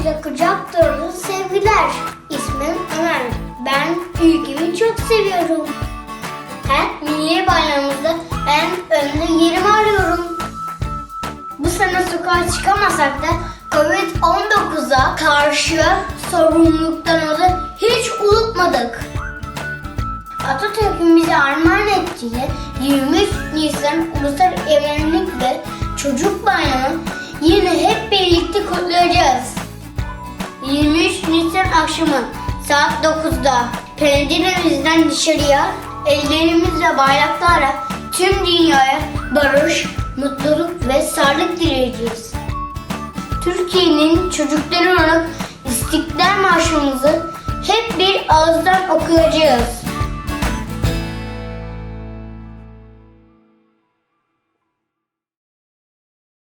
Hepinize kucak dolusu sevgiler. İsmim Ömer. Ben ülkemi çok seviyorum. Her milli bayramımızda ben önde yerimi arıyorum. Bu sene sokağa çıkamasak da Covid-19'a karşı sorumluluklarımızı hiç unutmadık. Atatürk'ün bize armağan ettiği 23 Nisan Ulusal Egemenlik ve Çocuk Bayramı yine hep birlikte. 23 Nisan akşamı saat 9'da penceremizden dışarıya ellerimizle bayraklarla tüm dünyaya barış, mutluluk ve sağlık dileyeceğiz. Türkiye'nin çocukları olarak İstiklal Marşımızı hep bir ağızdan okuyacağız.